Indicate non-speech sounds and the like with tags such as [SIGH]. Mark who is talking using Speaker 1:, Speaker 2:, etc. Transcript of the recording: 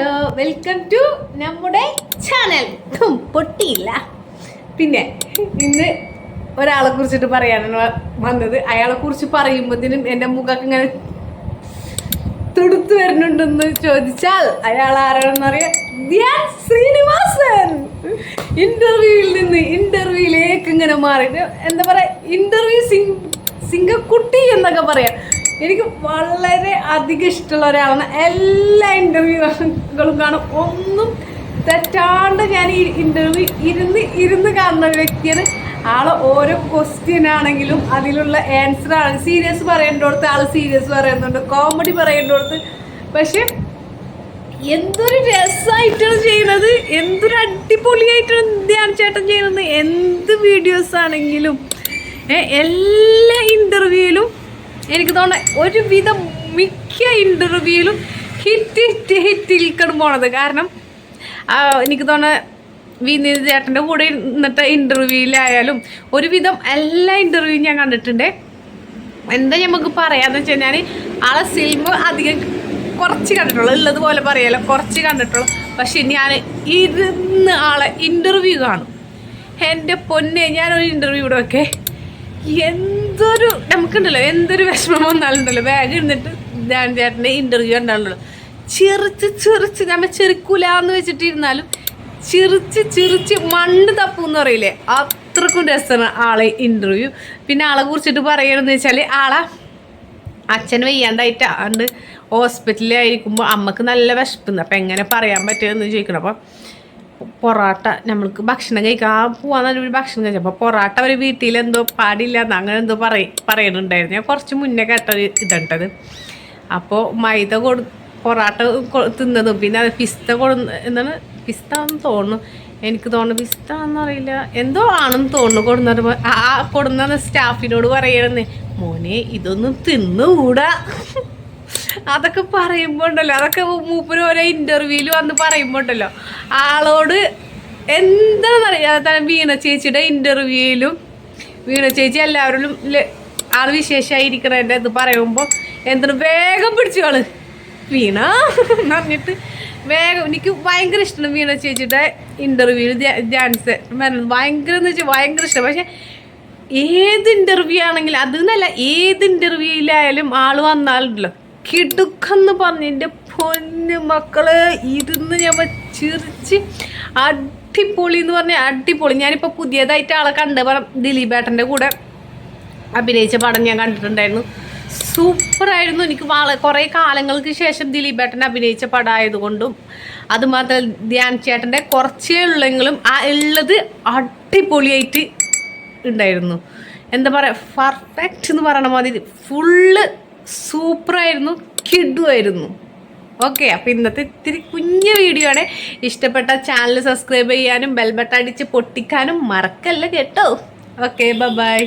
Speaker 1: Hello welcome to നമ്മുടെ channel പൊട്ടിയില്ല. പിന്നെ ഇന്ന് ഒരാളെ കുറിച്ചിട്ട് പറയാനാണ് വന്നത്. അയാളെ കുറിച്ച് പറയുമ്പോഴത്തേനും എന്റെ മുഖമൊക്കെ ഇങ്ങനെ തുടുത്തു വരുന്നുണ്ടെന്ന് ചോദിച്ചാൽ അയാൾ ആരാണെന്ന് അറിയാം ശ്രീനിവാസൻ. ഇന്റർവ്യൂവിൽ നിന്ന് ഇന്റർവ്യൂയിലേക്ക് ഇങ്ങനെ മാറി. എന്താ പറയാ ഇന്റർവ്യൂ സിംഗ് സിംഗക്കുട്ടി എന്നൊക്കെ പറയാം. എനിക്ക് വളരെ അധികം ഇഷ്ടമുള്ള ഒരാളാണ്. എല്ലാ ഇന്റർവ്യൂകളും കാണും. ഒന്നും തെറ്റാണ്ട് ഞാൻ ഈ ഇന്റർവ്യൂ ഇരുന്ന് ഇരുന്ന് കാണുന്ന ഒരു വ്യക്തിയാണ്. ആളെ ഓരോ ക്വസ്റ്റ്യൻ ആണെങ്കിലും അതിലുള്ള ആൻസർ ആണ്. സീരിയസ് പറയേണ്ടടുത്ത് ആൾ സീരിയസ് പറയുന്നുണ്ട്. കോമഡി പറയേണ്ടടുത്ത്. പക്ഷെ എന്തൊരു രസമായിട്ടാണ് ചെയ്യുന്നത്. എന്തൊരു അടിപൊളിയായിട്ടാണ് ധ്യാൻ ചേട്ടൻ ചെയ്യുന്നത്. എന്ത് വീഡിയോസ് ആണെങ്കിലും എല്ലാ ഇന്റർവ്യൂവിലും എനിക്ക് തോന്നുന്നത് ഒരുവിധം മിക്ക ഇന്റർവ്യൂവിലും ഹിറ്റ് ഹിറ്റ് ഹിറ്റ് ഇരിക്കണം പോണത്. കാരണം എനിക്ക് തോന്നുന്നത് വിനീത് ചേട്ടന്റെ കൂടെ ഇന്നത്തെ ഇന്റർവ്യൂവിലായാലും ഒരുവിധം എല്ലാ ഇന്റർവ്യൂവും ഞാൻ കണ്ടിട്ടുണ്ട്. എന്താ നമുക്ക് പറയാന്ന് വെച്ച് കഴിഞ്ഞാൽ ആളെ സിനിമ അധികം കുറച്ച് കണ്ടിട്ടുള്ളൂ. ഉള്ളതുപോലെ പറയാലോ കുറച്ച് കണ്ടിട്ടുള്ളൂ. പക്ഷെ ഞാൻ ഇരുന്ന് ആളെ ഇന്റർവ്യൂ കാണും. എന്റെ പൊന്നെ ഞാനൊരു ഇന്റർവ്യൂ ഇവിടെ ഒക്കെ എന്തൊരു നമുക്കുണ്ടല്ലോ എന്തൊരു വിഷമം വന്നാലുണ്ടല്ലോ. ബാഗ് ഇരുന്നിട്ട് ധ്യാൻ ചേട്ടന്റെ ഇന്റർവ്യൂ ഉണ്ടാവുള്ളൂ ചിറിച്ച് ചിറിച്ച് നമ്മ ചെറുക്കൂലെന്ന് വെച്ചിട്ടിരുന്നാലും ചിറിച്ച് ചിറിച്ച് മണ്ണ് തപ്പൂന്ന് പറയില്ലേ? അത്രക്കും രസമാണ് ആളെ ഇന്റർവ്യൂ പിന്നെ ആളെ കുറിച്ചിട്ട് പറയണമെന്ന് വെച്ചാൽ ആളെ അച്ഛൻ വയ്യാണ്ടായിട്ട്. ആണ്ട് ഹോസ്പിറ്റലിലായിരിക്കുമ്പോൾ അമ്മയ്ക്ക് നല്ല വിശപ്പുന്നു അപ്പം എങ്ങനെ പറയാൻ പറ്റുമെന്ന് ചോദിക്കണം. അപ്പം പൊറാട്ട നമ്മൾക്ക് ഭക്ഷണം കഴിക്കാൻ പോവാൻ ഒരു ഭക്ഷണം കഴിച്ചപ്പോൾ പൊറാട്ട അവർ വീട്ടിലെന്തോ പാടില്ല എന്ന് അങ്ങനെ എന്തോ പറയ പറയുന്നുണ്ടായിരുന്നു. ഞാൻ കുറച്ച് മുന്നേ കേട്ടൊരു ഇതുണ്ടത്. അപ്പോൾ മൈദ കൊടു പൊറാട്ട തിന്നതും പിന്നെ അത് പിസ്ത കൊടു എന്താണ്? പിസ്ത എന്ന് തോന്നുന്നു. എനിക്ക് തോന്നുന്നു പിസ്ത എന്നറിയില്ല എന്തോ ആണെന്ന് തോന്നുന്നു കൊടുന്നത്. ആ കൊടുന്ന സ്റ്റാഫിനോട് പറയണമെന്ന് മോനെ ഇതൊന്നും തിന്നുകൂടാ. [LAUGHS] അതൊക്കെ പറയുമ്പോൾ ഉണ്ടല്ലോ അതൊക്കെ മൂപ്പര് ഓരോ ഇന്റർവ്യൂവിൽ വന്ന് പറയുമ്പോൾ ഉണ്ടല്ലോ ആളോട് എന്താണെന്നറിയാം തന്നെ വീണ ചേച്ചിയുടെ ഇന്റർവ്യൂയിലും വീണ ചേച്ചി എല്ലാവരിലും ല- ആൾ വിശേഷമായിരിക്കണതിന്റെ ഇത് പറയുമ്പോൾ എന്തിനു വേഗം പിടിച്ചു ആൾ. വീണ എന്ന് പറഞ്ഞിട്ട് വേഗം എനിക്ക് ഭയങ്കര ഇഷ്ടമാണ് വീണ ചേച്ചിയുടെ ഇന്റർവ്യൂവിൽ ഡാൻസ് ഭയങ്കര എന്ന് വെച്ചാൽ ഭയങ്കര ഇഷ്ടം. പക്ഷേ ഏത് ഇന്റർവ്യൂ ആണെങ്കിലും അതെന്നല്ല ഏത് ഇന്റർവ്യൂയിലായാലും ആൾ വന്നാലുണ്ടല്ലോ കിടുക്കെന്ന് പറഞ്ഞ് എന്റെ പൊന്ന് മക്കൾ ഇരുന്ന് ഞാൻ ചിരിച്ച് അടിപൊളി എന്ന് പറഞ്ഞ അടിപൊളി. ഞാനിപ്പോൾ പുതിയതായിട്ട് ആളെ കണ്ട് പടം ദിലീപേട്ടന്റെ കൂടെ അഭിനയിച്ച പടം ഞാൻ കണ്ടിട്ടുണ്ടായിരുന്നു. സൂപ്പറായിരുന്നു. എനിക്ക് വള കുറേ കാലങ്ങൾക്ക് ശേഷം ദിലീപേട്ടൻ അഭിനയിച്ച പടം ആയതുകൊണ്ടും അതുമാത്രം ധ്യാൻ ചേട്ടന്റെ കുറച്ചേ ഉള്ളെങ്കിലും ആ ഉള്ളത് അടിപൊളിയായിട്ട് ഉണ്ടായിരുന്നു. എന്താ പറയുക പെർഫെക്റ്റ് എന്ന് പറയണ മാതിരി ഫുള്ള് സൂപ്പറായിരുന്നു. കിഡുമായിരുന്നു ഓക്കെ അപ്പോൾ ഇന്നത്തെ ഇത്തിരി കുഞ്ഞു വീഡിയോ ആണ് ഇഷ്ടപ്പെട്ട ചാനൽ സബ്സ്ക്രൈബ് ചെയ്യാനും ബെൽബട്ടടിച്ച് പൊട്ടിക്കാനും മറക്കല്ല കേട്ടോ. Okay bye